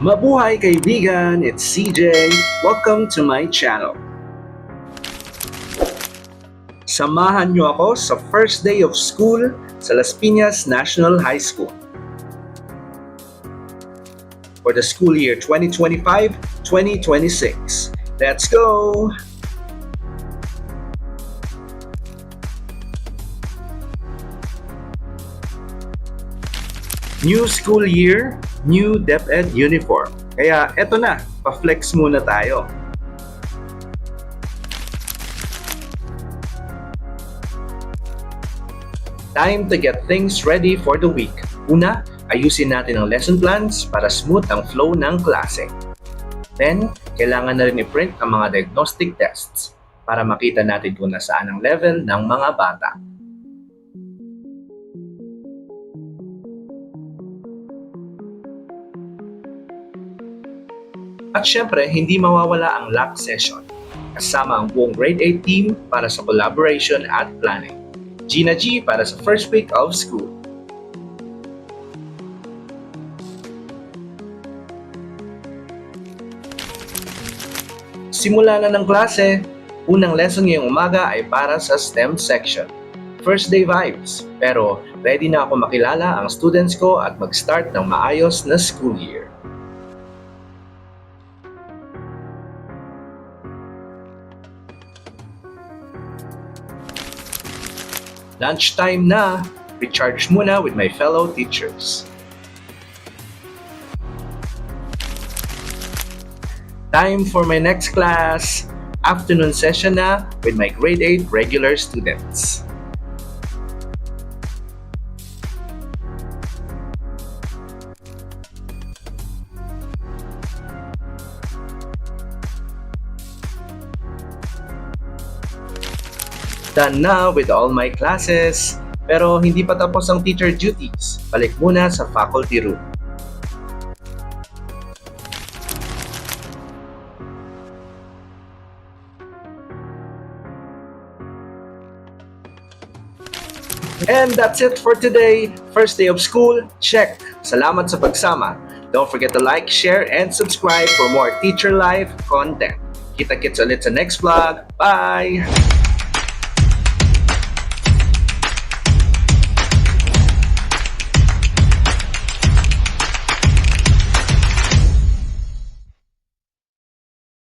Mabuhay kaibigan, it's CJ. Welcome to my channel. Samahan niyo ako sa first day of school sa Las Piñas National High School. For the school year 2025-2026. Let's go! New school year, new DepEd uniform. Kaya eto na, pa-flex muna tayo. Time to get things ready for the week. Una, ayusin natin ang lesson plans para smooth ang flow ng klase. Then, kailangan na rin i-print ang mga diagnostic tests para makita natin kung nasaan ang level ng mga bata. At syempre, hindi mawawala ang lock session. Kasama ang buong grade 8 team para sa collaboration at planning. Gina G para sa first week of school. Simula na ng klase. Unang lesson ngayong umaga ay para sa STEM section. First day vibes. Pero ready na ako makilala ang students ko at mag-start ng maayos na school year. Lunchtime na! Recharge muna with my fellow teachers. Time for my next class! Afternoon session na with my grade 8 regular students. Done na with all my classes. Pero hindi pa tapos ang teacher duties. Balik muna sa faculty room. And that's it for today. First day of school, check. Salamat sa pagsama. Don't forget to like, share, and subscribe for more teacher life content. Kita-kits ulit sa next vlog. Bye!